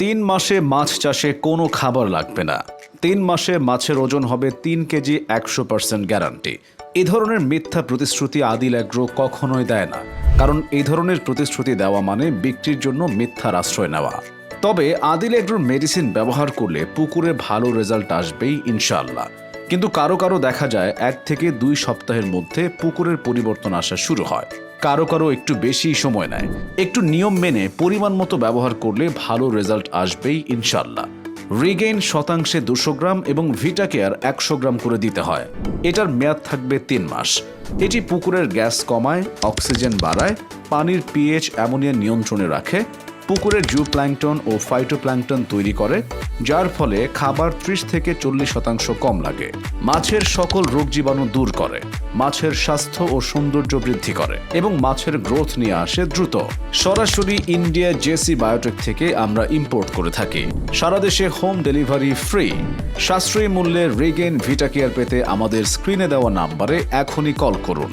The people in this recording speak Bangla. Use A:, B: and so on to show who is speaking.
A: তিন মাসে মাছ চাষে কোনো খাবার লাগবে না। তিন মাসে মাছের ওজন হবে তিন কেজি একশো পার্সেন্ট গ্যারান্টি। এ ধরনের মিথ্যা প্রতিশ্রুতি আদিল অ্যাগ্রো কখনোই দেয় না। কারণ এই ধরনের প্রতিশ্রুতি দেওয়া মানে বিক্রির জন্য মিথ্যার আশ্রয় নেওয়া। তবে আদিল অ্যাগ্রোর মেডিসিন ব্যবহার করলে পুকুরে ভালো রেজাল্ট আসবেই ইনশাল্লাহ কিন্তু কারও কারও দেখা যায়, এক থেকে দুই সপ্তাহের মধ্যে পুকুরের পরিবর্তন আসা শুরু হয়। কারও কারও একটু বেশি সময় নেয়। একটু নিয়ম মেনে পরিমাণ মতো ব্যবহার করলে ভালো রেজাল্ট আসবেই ইনশাল্লাহ। রিগেইন শতাংশে দুশো গ্রাম এবং ভিটা কেয়ার একশো গ্রাম করে দিতে হয়। এটার মেয়াদ থাকবে তিন মাস। এটি পুকুরের গ্যাস কমায়, অক্সিজেন বাড়ায়, পানির পিএইচ অ্যামোনিয়া নিয়ন্ত্রণে রাখে পুকুরের জু প্ল্যাংটন ও ফাইটোপ্ল্যাংটন তৈরি করে, যার ফলে খাবার ত্রিশ থেকে চল্লিশ শতাংশ কম লাগে। মাছের সকল রোগ জীবাণু দূর করে, মাছের স্বাস্থ্য ও সৌন্দর্য বৃদ্ধি করে এবং মাছের গ্রোথ নিয়ে আসে দ্রুত। সরাসরি ইন্ডিয়া জেসি বায়োটেক থেকে আমরা ইম্পোর্ট করে থাকি। সারা দেশে হোম ডেলিভারি ফ্রি। সাশ্রয়ী মূল্যে রিগেন ভিটা কেয়ার পেতে আমাদের স্ক্রিনে দেওয়া নাম্বারে এখনই কল করুন।